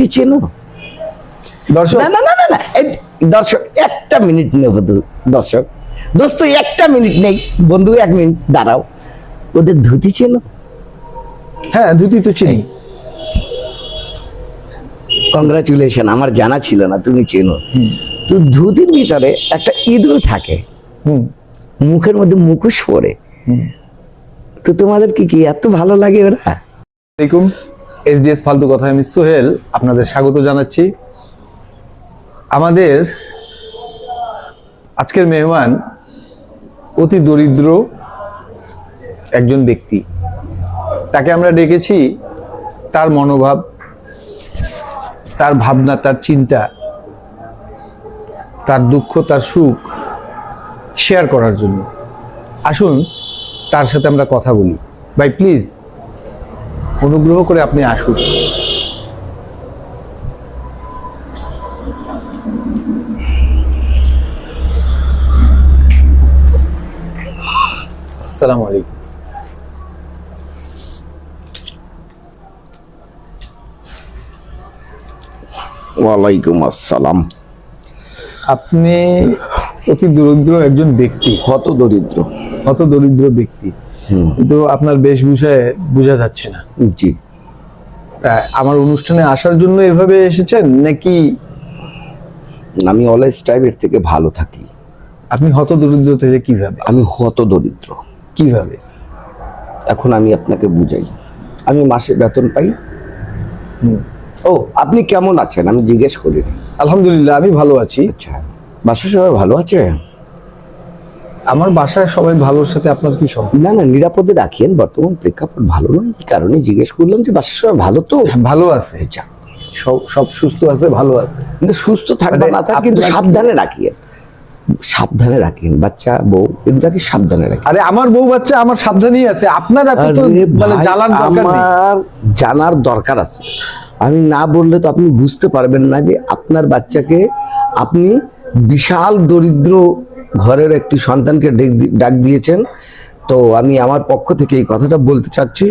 ধুতি চেনো দর্শক না না না না দর্শক একটা মিনিট নেব দর্শক। দোস্ত একটা মিনিট নেই। বন্ধু এক মিনিট দাঁড়াও। ওদের ধুতি চেনো? হ্যাঁ ধুতি তো চিনি। কংগ্রাচুলেশন আমার জানা ছিল না তুমি চেনো। তো ধুতির ভিতরে একটা ইঁদুর থাকে। মুখের মধ্যে মুখোশ পরে। তো তোমাদের কি কি এত ভালো লাগে ওরা? এসডিএস ফালতু কথা আমি সোহেল, আপনাদের স্বাগত জানাচ্ছি। আমাদের আজকের মেহমান অতি দরিদ্র একজন ব্যক্তি। তাকে আমরা ডেকেছি তার মনোভাব, তার ভাবনা, তার চিন্তা, তার দুঃখ, তার সুখ শেয়ার করার জন্য। আসুন তার সাথে আমরা কথা বলি। ভাই প্লিজ অনুগ্রহ করে আপনি আসুন। আসসালামু আলাইকুম। ওয়ালাইকুম আসসালাম। আপনি অতি দরিদ্র একজন ব্যক্তি। হত দরিদ্র কত দরিদ্র ব্যক্তি। কিন্তু আপনার বেশভূষায় বোঝা যাচ্ছে না। জি। আমার অনুষ্ঠানে আসার জন্য এভাবে এসেছেন নাকি আমি অলওয়েজ টাইপের থেকে ভালো থাকি। আপনি হত দরিদ্র থেকে কীভাবে? আমি হত দরিদ্র কীভাবে? এখন আমি আপনাকে বুঝাই। আমি মাসে বেতন পাই। ও আপনি কেমন আছেন? আমি জিজ্ঞেস করি আলহামদুলিল্লাহ আমি ভালো আছি। আচ্ছা। বাসার সবাই ভালো আছে? আমার বাসায় সবাই ভালোর সাথে আপনার কি সব না না নিরাপদে রাখেন বর্তমান প্রেক্ষাপট ভালো নয় এই কারণে জিজ্ঞেস করলাম যে বাসার সবাই ভালো তো? ভালো আছে। সব সব সুস্থ আছে ভালো আছে। কিন্তু সুস্থ থাকবে মানে না থাক কিন্তু সাবধানে রাখিয়েন। সাবধানে রাখেন বাচ্চা বউ এগুলাকে সাবধানে রাখেন আরে আমার বউ বাচ্চা আমার সাবধানেই আছে। আপনার এত তো মানে জ্বালার দরকার নেই। আমার জানার দরকার আছে। আমি না বললে তো আপনি বুঝতে পারবেন না যে আপনার বাচ্চাকে আপনি বিশাল দরিদ্র ঘরের একটি সন্তানকে ডেক দিয়েছেন। তো আমি আমার পক্ষ থেকে এই কথাটা বলতে চাচ্ছি।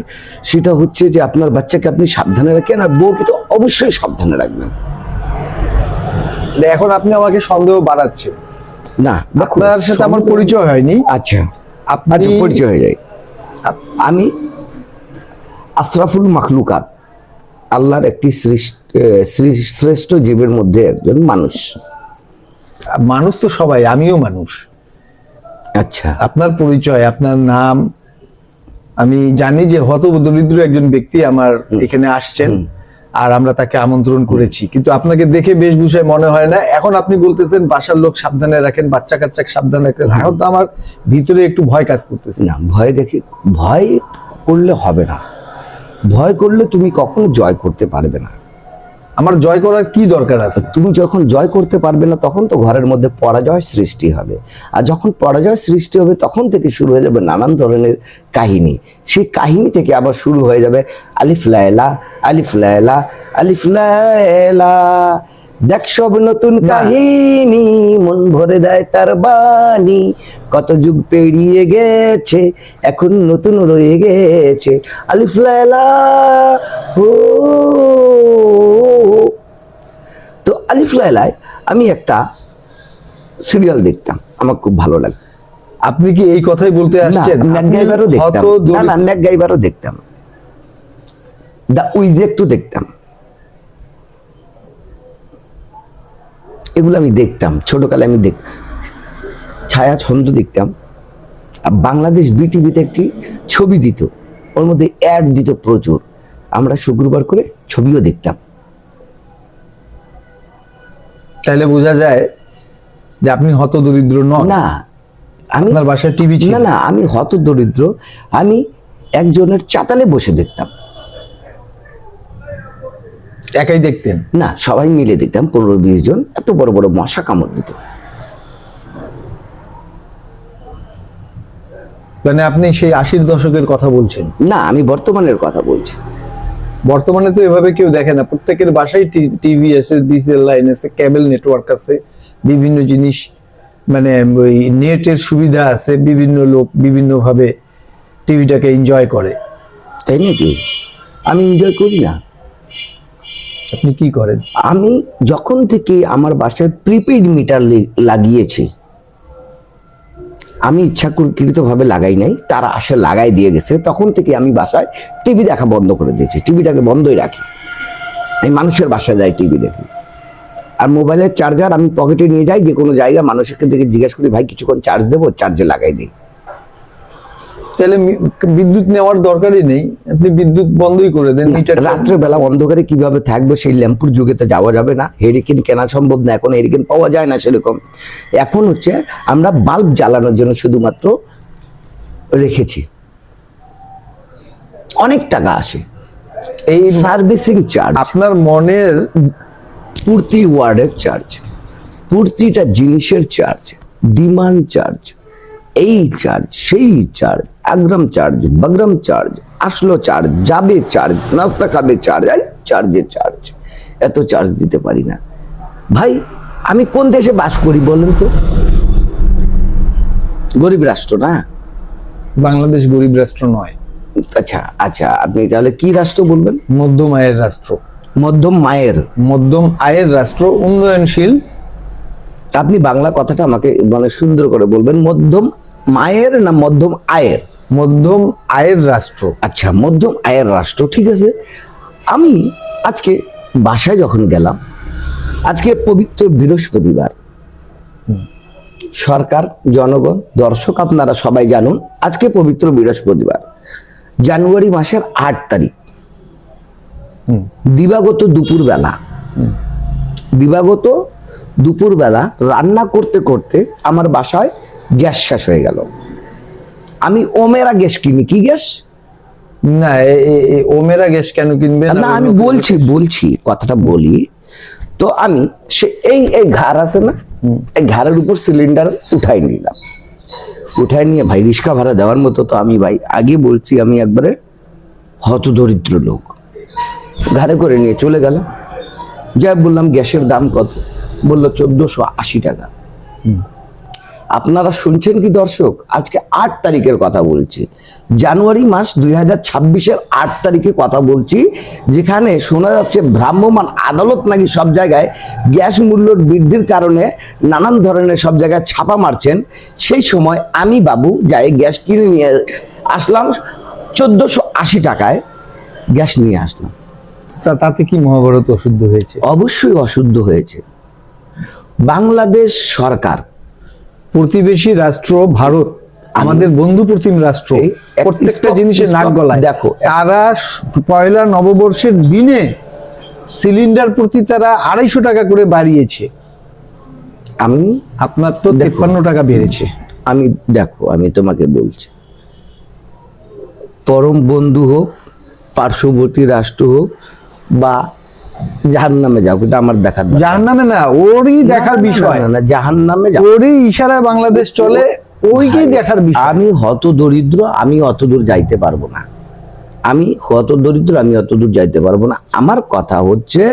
সেটা হচ্ছে যে আপনার বাচ্চাকে আপনি সাবধানে রাখেন আর বউকে তো অবশ্যই সাবধানে রাখবেন। এখন আপনি আমাকে সন্দেহ বাড়াচ্ছেন। না আপনার সাথে আমার পরিচয় হয়নি। আচ্ছা আপনি আচ্ছা পরিচয় হয়ে যায়। আমি আশরাফুল মাখলুকাত আল্লাহর একটি শ্রেষ্ঠ জীবের মধ্যে একজন মানুষ। মানুষ তো সবাই আমিও মানুষ। আচ্ছা। আপনার পরিচয় আপনার নাম আমি জানি যে হত দরিদ্র একজন ব্যক্তি আমার এখানে আসছেন আর আমরা তাকে আমন্ত্রণ করেছি। কিন্তু আপনাকে দেখে বেশ বেশভূষায় মনে হয় না এখন আপনি বলতেছেন বাসার লোক সাবধানে রাখেন বাচ্চা কাচ্চা সাবধানে রাখেন। এখন তো আমার ভিতরে একটু ভয় কাজ করতেছে। না ভয় দেখে ভয় করলে হবে না। ভয় করলে তুমি কখনো জয় করতে পারবে না। আমার জয় করার কি দরকার আছে? তুমি যখন জয় করতে পারবে না তখন তো ঘরের মধ্যে পরাজয় সৃষ্টি হবে। আর যখন পরাজয় সৃষ্টি হবে তখন থেকে শুরু হয়ে যাবে নানান ধরনের কাহিনী। সেই কাহিনী থেকে আবার শুরু হয়ে যাবে আলিফ লায়লা আলিফ লায়লা আলিফ লায়লা। দেখ সব নতুন কাহিনী মন ভরে দেয় তার বাণী। কত যুগ পেরিয়ে গেছে এখন নতুন রয়ে গেছে। আলিফ লায়লা ও আলিফ লায়লায় আমি একটা সিরিয়াল দেখতাম আমার খুব ভালো লাগতো। আপনি কি এই কথাই বলতে আসছেন? ম্যাকগাইভারও দেখতাম। না না ম্যাকগাইভারও দেখতাম। দা উইজেক্টও দেখতাম। এগুলো আমি দেখতাম ছোটকালে আমি দেখ ছায়া ছন্দ দেখতাম। আর বাংলাদেশ বিটিভিতে একটি ছবি দিত ওর মধ্যে অ্যাড দিত প্রচুর। আমরা শুক্রবার করে ছবিও দেখতাম। তাহলে বোঝা যায় যে আপনি হত দরিদ্র নন। না আমি আপনার বাসায় টিভি ছিল। না না আমি হত দরিদ্র আমি একজনের চাতালে বসে দেখতাম। একাই দেখতেন? না সবাই মিলে দেখতাম পনেরো বিশ জন। এত বড় বড় মশা কামড় দিত। মানে আপনি সেই আশির দশকের কথা বলছেন? না আমি বর্তমানের কথা বলছি। বর্তমানে তো এভাবে কেউ দেখে না। প্রত্যেকের বাসায় টিভি আছে ডিজিটাল লাইন আছে ক্যাবেল নেটওয়ার্ক আছে বিভিন্ন জিনিস মানে ওই নেটের সুবিধা আছে বিভিন্ন লোক বিভিন্নভাবে টিভিটাকে এনজয় করে। তাই নাকি? আমি এনজয় করি না। আপনি কি করেন? আমি যখন থেকে আমার বাসায় প্রিপেড মিটার লাগিয়েছি আমি ইচ্ছাকৃতভাবে লাগাই নাই, তারা আসে লাগাই দিয়ে গেছে, তখন থেকে আমি বাসায় টিভি দেখা বন্ধ করে দিয়েছি, টিভিটাকে বন্ধই রাখি। আমি মানুষের বাসায় যাই টিভি দেখি। আর মোবাইলের চার্জার আমি পকেটে নিয়ে যাই, যে কোনো জায়গায় মানুষের থেকে জিজ্ঞেস করি, ভাই, কিছুক্ষণ চার্জ দেবো? চার্জে লাগাই দিই। তাহলে বিদ্যুৎ নেওয়ার দরকারই নেই। আপনি বিদ্যুৎ বন্ধই করে দেন মিটারটা রাত্রে বেলা অন্ধকারে কীভাবে থাকবে সেই ল্যাম্পুর যুগে তো যাওয়া যাবে না। হেরিকেন কেনা সম্ভব না এখন হেরিকেন পাওয়া যায় না সেরকম। এখন হচ্ছে আমরা বাল্ব জ্বালানোর জন্য শুধুমাত্র রেখেছি। অনেক টাকা আসে। এই সার্ভিসিং চার্জ আপনার মনের পূর্তি ওয়ার্ডের চার্জ প্রতিটা জিনিসের চার্জ ডিমান্ড চার্জ এই চার্জ সেই চার্জ আগ্রাম চার্জ বাগ্রাম চার্জ আসলো চার্জ যাবে চার্জ নাস্তা খাবে চার্জ আর চার্জের চার্জ এত চার্জ দিতে পারি না। ভাই আমি কোন দেশে বাস করি বলেন তো? গরিব রাষ্ট্র না? বাংলাদেশ গরিব রাষ্ট্র নয়। আচ্ছা আচ্ছা আপনি তাহলে কি রাষ্ট্র বলবেন? মধ্যম আয়ের রাষ্ট্র। মধ্যম মায়ের মধ্যম আয়ের রাষ্ট্র উন্নয়নশীল। আপনি বাংলা কথাটা আমাকে মানে সুন্দর করে বলবেন। মধ্যম মায়ের না মধ্যম আয়ের? মধ্যম আয়ের রাষ্ট্র। আচ্ছা মধ্যম আয়ের রাষ্ট্র ঠিক আছে। আমি আজকে বাসায় যখন গেলাম আজকে পবিত্র বৃহস্পতিবার। সরকার জনগণ দর্শক আপনারা সবাই জানুন আজকে পবিত্র বৃহস্পতিবার। জানুয়ারি মাসের আট তারিখ। দিবাগত দুপুরবেলা। দিবাগত দুপুরবেলা রান্না করতে করতে আমার বাসায় গ্যাস শেষ হয়ে গেল। আমি ওমেরা গ্যাস কিনি কি গ্যাস? না ওমেরা গ্যাস কেন কিনবেন না আমি বলছি বলছি কথাটা বলি। তো আমি সে এই এই ঘাড় আছে না? এই ঘাড়ের উপর সিলিন্ডার উঠাই নিলাম। উঠাই নিয়ে ভাই রিক্সা ভাড়া দেওয়ার মতো তো আমি ভাই আগে বলছি আমি একবারে হতদরিদ্র লোক। ঘাড়ে করে নিয়ে চলে গেলাম। যাই বললাম গ্যাসের দাম কত? বলল চোদ্দশো আশি টাকা। আপনারা শুনছেন কি দর্শক? আজকে আট তারিখের কথা বলছি। জানুয়ারি মাস দুই হাজার ছাব্বিশের আট তারিখে কথা বলছি যেখানে শোনা যাচ্ছে ভ্রাম্যমাণ আদালত নাকি সব জায়গায় গ্যাস মূল্য বৃদ্ধির কারণে নানান ধরনের সব জায়গায় ছাপা মারছেন। সেই সময় আমি বাবু যাই গ্যাস কিনে নিয়ে আসলাম চোদ্দশো আশি টাকায় গ্যাস নিয়ে আসলাম। তাতে কি মহাভারত অশুদ্ধ হয়েছে? অবশ্যই অশুদ্ধ হয়েছে। বাংলাদেশ সরকার প্রতিবেশী রাষ্ট্র ভারত আমাদের বন্ধু প্রতিম রাষ্ট্র প্রত্যেকটা জিনিসের নাক গলায় দেখো। তারা পয়লা নববর্ষের দিনে সিলিন্ডার প্রতি তারা আড়াইশো টাকা করে বাড়িয়েছে আমি আপনার তো। তেপ্পান্ন টাকা বেড়েছে আমি দেখো আমি তোমাকে বলছি পরম বন্ধু হোক পার্শ্ববর্তী রাষ্ট্র হোক বা জাহান নামে যাও এটা আমার দেখার। যার নামে না ওরই দেখার বিষয়। না, জাহান নামে যাও। ওরই ইশারায় বাংলাদেশ চলে ওইকেই দেখার বিষয়। আমি হত দরিদ্র আমি অত দূর যাইতে পারব না। আমি হত দরিদ্র আমি অত দূর যাইতে পারব না। আমার কথা হচ্ছে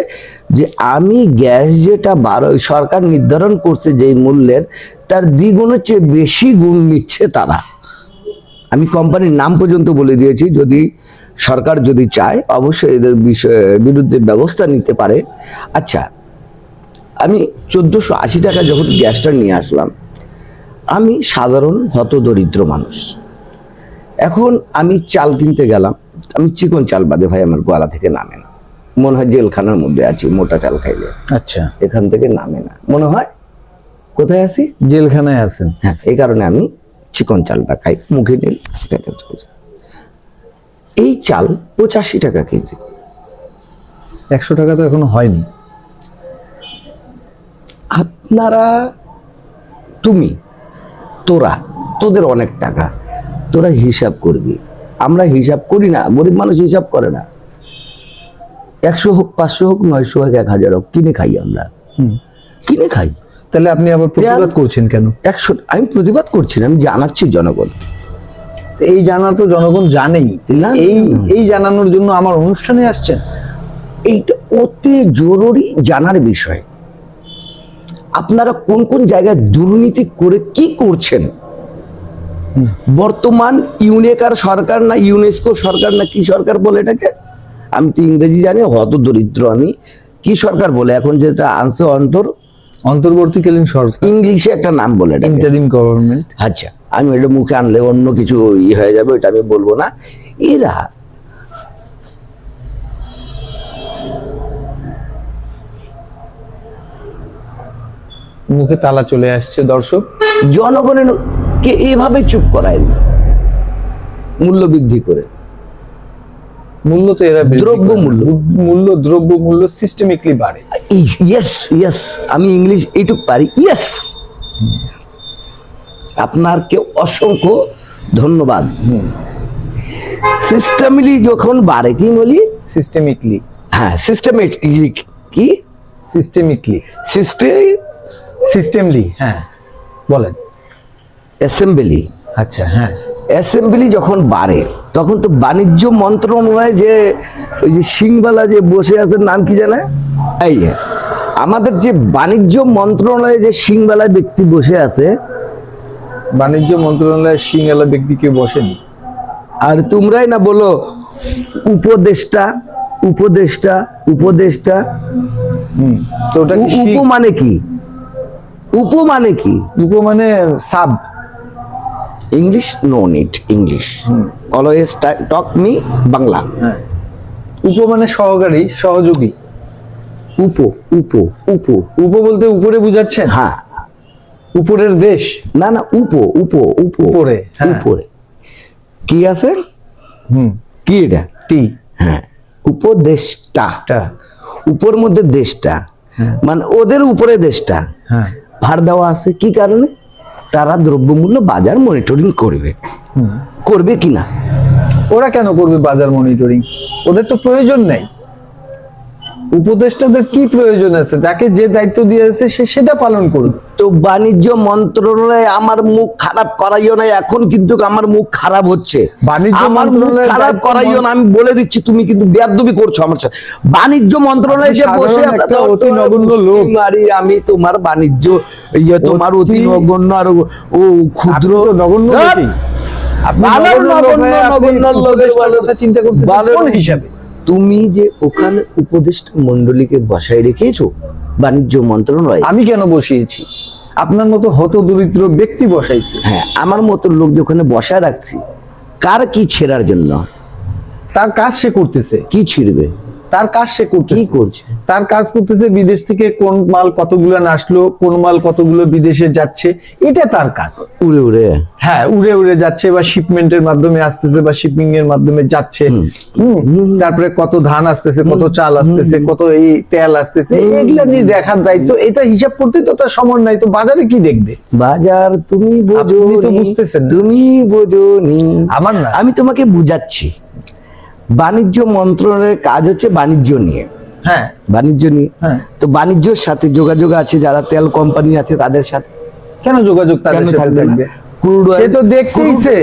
যে আমি গ্যাস যেটা বারো সরকার নির্ধারণ করছে যেই মূল্যের তার দ্বিগুণের চেয়ে বেশি গুণ নিচ্ছে তারা। আমি কোম্পানির নাম পর্যন্ত বলে দিয়েছি যদি সরকার যদি চায় অবশ্যই এদের বিষয়ে বিরুদ্ধে ব্যবস্থা নিতে পারে। আচ্ছা আমি চোদ্দোশো আশি টাকা যখন গ্যাসটা নিয়ে আসলাম আমি সাধারণ হত দরিদ্র মানুষ। এখন আমি চাল কিনতে গেলাম। আমি চিকন চাল বাদে ভাই আমার গলা থেকে নামে না। মনে হয় জেলখানার মধ্যে আছি মোটা চাল খাইলে। আচ্ছা। এখান থেকে নামে না। মনে হয় কোথায় আছি? জেলখানায় আছেন। হ্যাঁ এই কারণে আমি চিকন চালটা খাই মুখে নিল। এই চাল পঁচাশি টাকা কেজি। একশো টাকা তো এখনও হয়নি। আপনারা তুমি তোরা তোদের অনেক টাকা তোরা হিসাব করবি। আমরা হিসাব করি না গরিব মানুষ হিসাব করে না। একশো হোক পাঁচশো হোক নয়শো হোক এক হাজার হোক কিনে খাই আমরা। হুম। কিনে খাই। তাহলে আপনি আবার প্রতিবাদ করছেন কেন? একশো আমি প্রতিবাদ করছি না আমি জানাচ্ছি জনগণ এই জানা তো জনগণ জানেই। এই। এই জানানোর জন্য আমার অনুষ্ঠানে আসছেন। এইটা অতি জরুরি জানার বিষয়। আপনারা কোন কোন জায়গায় দুর্নীতি করে কি করছেন? বর্তমান ইউনেকার সরকার না ইউনেস্কো সরকার না কি সরকার বলে এটাকে? আমি তো ইংরেজি জানি হত দরিদ্র আমি। কি সরকার বলে? এখন যেটা আনছে অন্তর অন্তর্বর্তীকালীন সরকার। ইংলিশে একটা নাম বলে। ইন্টারিম গভর্নমেন্ট আচ্ছা। আমি এটা মুখে আনলে অন্য কিছু ই হয়ে যাবে ওটা আমি বলব না। এরা মুখে তালা চলে আসছে দর্শক। জনগণের কে এভাবে চুপ করায় দিচ্ছে মূল্য বৃদ্ধি করে। মূল্য তো এরা দ্রব্য মূল্য। মূল্য দ্রব্য মূল্য সিস্টেমিকলি বাড়ে। ইয়েস ইয়েস আমি ইংলিশ এইটুক পারি। ইয়েস আপনারকে অসংখ্য ধন্যবাদ। সিস্টেমলি যখন বাড়ে কি বলি? সিস্টেমিকলি হ্যাঁ সিস্টেমেটিক কি? সিস্টেমিকলি সিস্টেম সিস্টেমলি হ্যাঁ। বলেন। অ্যাসেম্বলি আচ্ছা হ্যাঁ। অ্যাসেম্বলি যখন বাড়ে তখন তো বাণিজ্য মন্ত্রণালয়ে যে ওই যে সিংবালা যে বসে আছে নাম কি জানে? এই আমাদের যে বাণিজ্য মন্ত্রণালয়ে যে সিংবালা ব্যক্তি বসে আছে বাণিজ্য মন্ত্রণালয়ের সিঙ্গালা ব্যক্তি কেউ বসেনি। আর তোমরাই না বলো উপদেষ্টা উপদেষ্টা উপদেষ্টা। তো ওটা উপ মানে কি? উপ মানে কি? উপ মানে sub. English? No need English always talk me Bangla. হ্যাঁ। উপ মানে সহকারী সহযোগী। উপ উপ উপ। উপ বলতে উপরে বুঝাচ্ছেন? হ্যাঁ। উপরের দেশ? না না উপ উপ উপ উপরে, হ্যাঁ। উপরে। কি আছে? হুম। কি এটা? টি। হ্যাঁ। উপদেশটা টা। উপর মধ্যে দেশটা। মানে ওদের উপরে দেশটা। হ্যাঁ। ভার দেওয়া আছে। কি কারণে? তারা দ্রব্যমূল্য বাজার মনিটরিং করবে। করবে কিনা? ওরা কেন করবে বাজার মনিটরিং ওদের তো প্রয়োজন নেই। উপদেষ্টাদের কি প্রয়োজন আছে? তাকে যে দায়িত্ব দিয়েছে সে সেটা পালন করবে তো বাণিজ্য মন্ত্রণালয়ে আমার মুখ খারাপ করাইও না এখন কিন্তু আমার মুখ খারাপ হচ্ছে। বাণিজ্য আমার মুখ খারাপ করাইও না আমি বলে দিচ্ছি তুমি কিন্তু বেয়াদবি করছ আমার সাথে। বাণিজ্য মন্ত্রণালয়ে যে বসে আছে অতি নগণ্য লোক। মারি আমি তোমার বাণিজ্য ইয়ে তোমার অতি নগণ্য আর ও- ক্ষুদ্র নগণ্য আপনি ভালো নগণ্য নগণ্য লোকের চিন্তা কোন হিসাবে? তুমি যে ওখানে উপদেষ্টা মন্ডলীকে বসায় রেখেছো বাণিজ্য মন্ত্রণালয়। আমি কেন বসিয়েছি? আপনার মতো হত দরিদ্র ব্যক্তি বসাইছে। হ্যাঁ আমার মতো লোক যে ওখানে বসায় রাখছি কার কি ছেড়ার জন্য? তার কাজ সে করতেছে। কি ছিড়বে? তার কাজ সে কি করছে? তার কাজ করতেছে বিদেশ থেকে কোন মাল কতগুলো আসলো কোন মাল কতগুলো বিদেশে যাচ্ছে এটা তার কাজ। উড়ে উড়ে। হ্যাঁ উড়ে উড়ে যাচ্ছে বা শিপমেন্টের মাধ্যমে আসতেছে বা শিপিং এর মাধ্যমে যাচ্ছে। তারপরে কত ধান আসতেছে কত চাল আসতেছে কত এই তেল আসতেছে এগুলো নিয়ে দেখার দায়িত্ব এটা হিসাব করতে তো তার সময় নাই তো বাজারে কি দেখবে? বাজার তুমি বোঝো বুঝতেছেন না। তুমি বোঝোনি। আমার না। আমি তোমাকে বুঝাচ্ছি। বাণিজ্য মন্ত্রণের কাজ হচ্ছে বাণিজ্য নিয়ে। হ্যাঁ। বাণিজ্য নিয়ে। হ্যাঁ। তো বাণিজ্যর সাথে যোগাযোগ আছে যারা তেল কোম্পানি আছে তাদের সাথে। কেন যোগাযোগ তাদের কেন সাথে থাকবে? ক্রুড সে তো দেখতেইছে।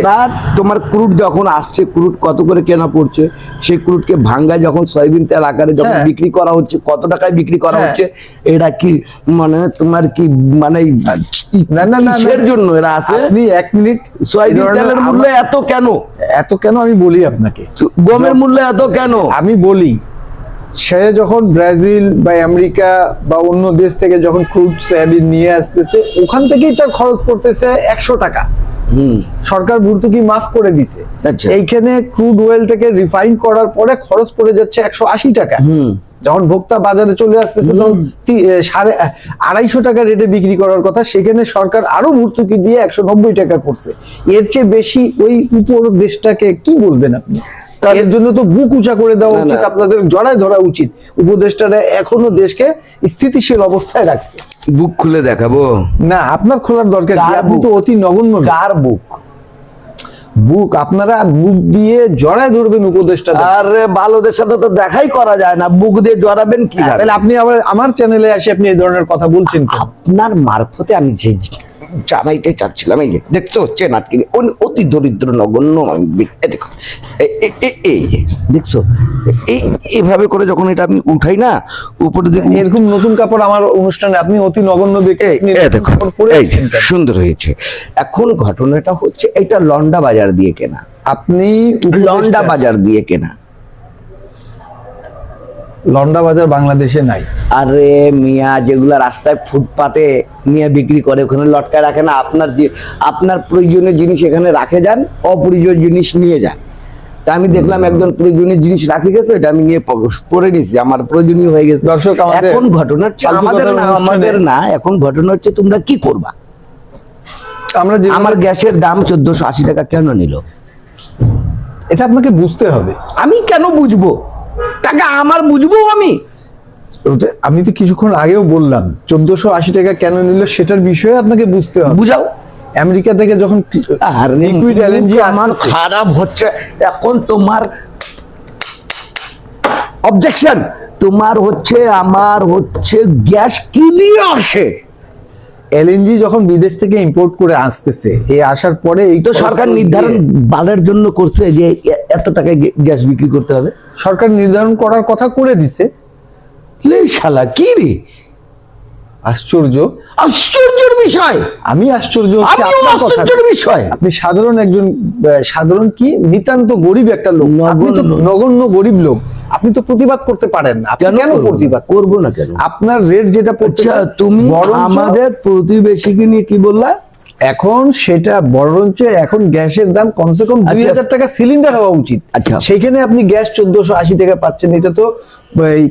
তোমার ক্রুড যখন আসছে ক্রুড কত করে কেনা পড়ছে সেই ক্রুডকে ভাঙ্গা যখন সয়াবিন তেল আকারে যখন হ্যাঁ। বিক্রি করা হচ্ছে কত টাকায় বিক্রি করা হ্যাঁ। হচ্ছে এটা কি মানে তোমার কি মানে না, না, না, না। কিসের জন্য এরা আছে আপনি এক মিনিট সয়াবিন তেলের মূল্য এত কেন এত কেন আমি বলি আপনাকে গমের মূল্য এত কেন আমি বলি সে যখন ব্রাজিল বা আমেরিকা বা অন্য দেশ থেকে যখন ক্রুড সয়াবিন নিয়ে আসতেছে ওখান থেকেই তার খরচ পড়তেছে একশো টাকা। হুম। সরকার ভর্তুকি মাফ করে দিছে। আচ্ছা। এইখানে ক্রুড অয়েলটাকে রিফাইন করার পরে খরচ পড়ে যাচ্ছে একশো আশি টাকা। হুম। যখন ভোক্তা বাজারে চলে আসতেছে তখন সাড়ে আড়াইশো টাকা রেটে বিক্রি করার কথা সেখানে সরকার আরও ভর্তুকি দিয়ে একশো নব্বই টাকা করছে। এর চেয়ে বেশি ওই উপর দেশটাকে কি বলবেন আপনি? এর জন্য তো বুক উঁচা করে দেওয়া উচিত আপনাদের জড়ায় ধরা উচিত। উপদেষ্টারা এখনও দেশকে স্থিতিশীল অবস্থায় রাখছে। বুক খুলে দেখাবো? না আপনার খোলার দরকার আপনি তো অতি নগণ্য কার বুক? বুক আপনারা বুক দিয়ে জড়ায় ধরবেন উপদেষ্টা আরে ভালোদের সাথে তো দেখাই করা যায় না। বুক দিয়ে জড়াবেন কি তাহলে আপনি আবার আমার চ্যানেলে এসে আপনি এই ধরনের কথা বলছেন আপনার মারফতে আমি যে জানাইতে চাচ্ছিলাম। এই যে দেখছ হচ্ছে নাটকি। অতি দরিদ্র নগণ্য দেখো এই যে, দেখছ এই এইভাবে করে যখন এটা আমি উঠাই না উপরে দেখো এরকম নতুন কাপড় আমার অনুষ্ঠানে আপনি অতি নগণ্য দেখো এই সুন্দর হয়েছে। এখন ঘটনাটা হচ্ছে এটা লন্ডা বাজার দিয়ে কেনা। আপনি লন্ডা বাজার দিয়ে কেনা। লন্ডা বাজার বাংলাদেশে নাই। আরে মিয়া যেগুলা রাস্তায় ফুটপাতে নিয়ে বিক্রি করে ওখানে লটকায় রাখে না আপনার আপনার প্রয়োজনীয় জিনিস এখানে রাখে যান অপ্রয়োজনীয় জিনিস নিয়ে যান। তা আমি দেখলাম একজন প্রয়োজনীয় জিনিস রাখে গেছে এটা আমি নিয়ে পরে নিছি আমার প্রয়োজনীয় হয়ে গেছে। দর্শক, এখন ঘটনা হচ্ছে আমাদের না আমাদের না এখন ঘটনা হচ্ছে তোমরা কি করবা? আমরা যে আমার গ্যাসের দাম চোদ্দশো আশি টাকা কেন নিল? এটা আপনাকে বুঝতে হবে। আমি কেন বুঝব? টাকা আমার বুঝব আমি? আমি তো কিছুক্ষণ আগেও বললাম চোদ্দশো আশি টাকা কেন নিল সেটার বিষয়ে আপনাকে বুঝতে হবে। বুঝাও। আমেরিকা থেকে যখন আর লিকুইড এলএনজি আমার খারাপ হচ্ছে। এখন তোমার অবজেকশন তোমার হচ্ছে আমার হচ্ছে গ্যাস কি দিয়ে আসে? এলএনজি যখন বিদেশ থেকে ইম্পোর্ট করে আসতেছে এই আসার পরে এই তো সরকার নির্ধারণ বাড়ার জন্য করছে যে এ- এত টাকায় গ্যাস বিক্রি করতে হবে। সরকার নির্ধারণ করার কথা করে দিছে। লে শালা কি রে? আশ্চর্য। আশ্চর্যের বিষয়! আমি আশ্চর্য। আশ্চর্যের বিষয়! আপনি সাধারণ একজন সাধারণ কি? নিতান্ত গরিব একটা লোক। আপনি তো নগণ্য। নগণ্য গরিব লোক। আপনি তো প্রতিবাদ করতে পারেন না। কেন প্রতিবাদ করব না কেন? আপনার রেট যেটা পড়ছে আচ্ছা তুমি আমাদের প্রতিবেশীকে নিয়ে কি বললা? এখন সেটা বরঞ্চ এখন গ্যাসের দাম কমসে কম দুই। হাজার টাকা সিলিন্ডার হওয়া উচিত। আচ্ছা। সেখানে আপনি গ্যাস চোদ্দশো আশি টাকা পাচ্ছেন এটা তো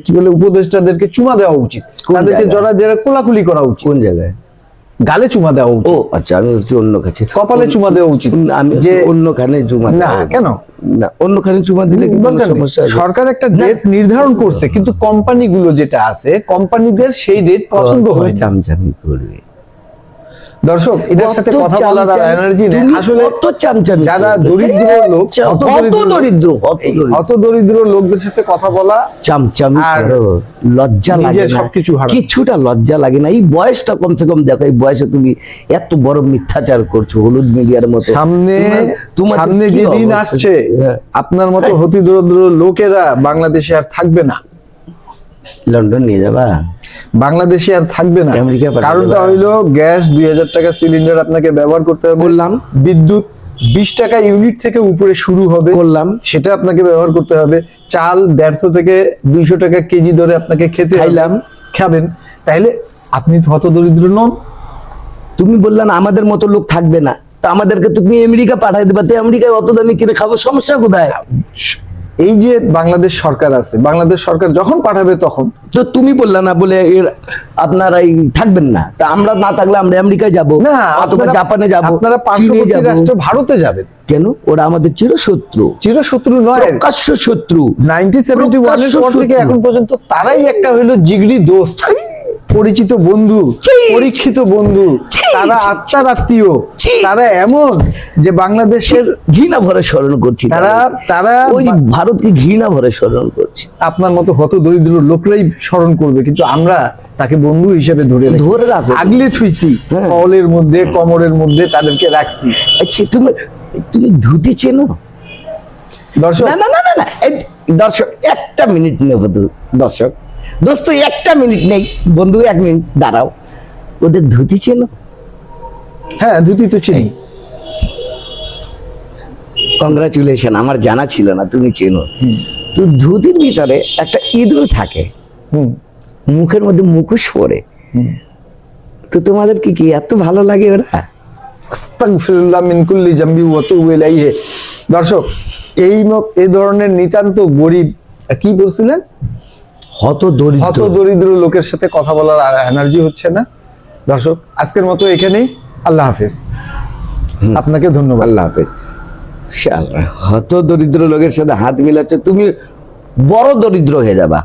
কি বলে উপদেষ্টাদেরকে চুমা দেওয়া উচিত। তাদেরকে? জরা জেরা কোলাকুলি করা উচিত। কোন জায়গায়? গালে চুমা দেওয়া ও আচ্ছা আমি ভাবছি অন্য কাছে। কপালে চুমা দেওয়া উচিত। আমি যে অন্যখানে চুমা না, কেন? না অন্যখানে চুমা দিলে সমস্যা সরকার একটা ডেট নির্ধারণ করছে কিন্তু কোম্পানিগুলো যেটা আছে কোম্পানিদের সেই ডেট পছন্দ হয় চামচামি করবে। দর্শক এটার সাথে কথা বলার এনার্জি নেই। আসলে চামচামি যারা দরিদ্র লোক দরিদ্র দরিদ্র দরিদ্র। লোকদের সাথে কথা বলা চামচামি আর লজ্জা লাগে সবকিছু। কিছুটা লজ্জা লাগে না। এই বয়সটা কমসে কম দেখো এই বয়সে তুমি এত বড় মিথ্যাচার করছ হলুদ মিডিয়ার মতো। সামনে তোমার- সামনে যে দিন আসছে হ্যাঁ। আপনার মতো হতি দরিদ্র লোকেরা বাংলাদেশে আর থাকবে না। লন্ডন নিয়ে যাবা? বাংলাদেশে আর থাকবে না। আমেরিকা কারণটা হইল গ্যাস দুই হাজার টাকা সিলিন্ডার আপনাকে ব্যবহার করতে হবে। বললাম। বিদ্যুৎ বিশ টাকা ইউনিট থেকে উপরে শুরু হবে। করলাম। সেটা আপনাকে ব্যবহার করতে হবে। চাল দেড়শো থেকে দুইশো টাকা কেজি ধরে আপনাকে খেতে। খাইলাম। খাবেন। তাইলে আপনি হত দরিদ্র নন। তুমি বললে না আমাদের মতো লোক থাকবে না। তা আমাদেরকে তুমি আমেরিকা পাঠাই দেবা। তো আমেরিকায় অত দামি কিনে খাব সমস্যা কোথায়? এই যে বাংলাদেশ সরকার আছে বাংলাদেশ সরকার যখন পাঠাবে তখন তো তুমি বললে না বলে এর আপনারা থাকবেন না। তা আমরা না থাকলে আমরা আমেরিকায় যাব না অথবা জাপানে যাব আপনারা পার্শ্ববর্তী যাব। রাষ্ট্র ভারতে যাবেন। কেন? ওরা আমাদের চিরশত্রু। চিরশত্রু নয়। প্রকাশ্য শত্রু। নাইনটিন সেভেন্টি প্রকাশ্য পর থেকে এখন পর্যন্ত তারাই একটা হইল জিগরি দোস্ত। পরিচিত বন্ধু পরীক্ষিত বন্ধু তারা আত্মার আত্মীয় তারা এমন যে বাংলাদেশের ঘৃণা ভরে স্মরণ করছি তারা- তারা ওই ভারতকে ঘৃণা ভরে স্মরণ করছি। আপনার মতো হত দরিদ্র লোকরাই স্মরণ করবে কিন্তু আমরা তাকে বন্ধু হিসেবে ধরে ধরে রাখো। আগলে থুইছি হ্যাঁ। কলের মধ্যে কমরের মধ্যে তাদেরকে রাখছি। তুমি তুমি ধুতি চেনো? দর্শক না না না না না দর্শক একটা মিনিট নেব দর্শক। দোস্ত একটা মিনিট নেই। বন্ধু এক মিনিট দাঁড়াও। ওদের ধুতি চেনো হ্যাঁ ধুতি তো চিনি কংগ্রাচুলেশন আমার জানা ছিল না তুমি চেনো। তো ধুতির ভিতরে একটা ইঁদুর থাকে। মুখের মধ্যে মুখোশ পরে। তো তোমাদের কি কি এত ভালো লাগে ওরা? দর্শক এই এই ধরনের নিতান্ত গরিব কি বলছিলেন? হত হত দরিদ্র দরিদ্র লোকের সাথে কথা বলার আর এনার্জি হচ্ছে না। দর্শক আজকের মতো এখানেই। আল্লাহ হাফেজ। আপনাকে ধন্যবাদ। আল্লাহ হাফেজ। হত দরিদ্র লোকের সাথে হাত মিলাচ্ছ তুমি বড় দরিদ্র হয়ে যাবা।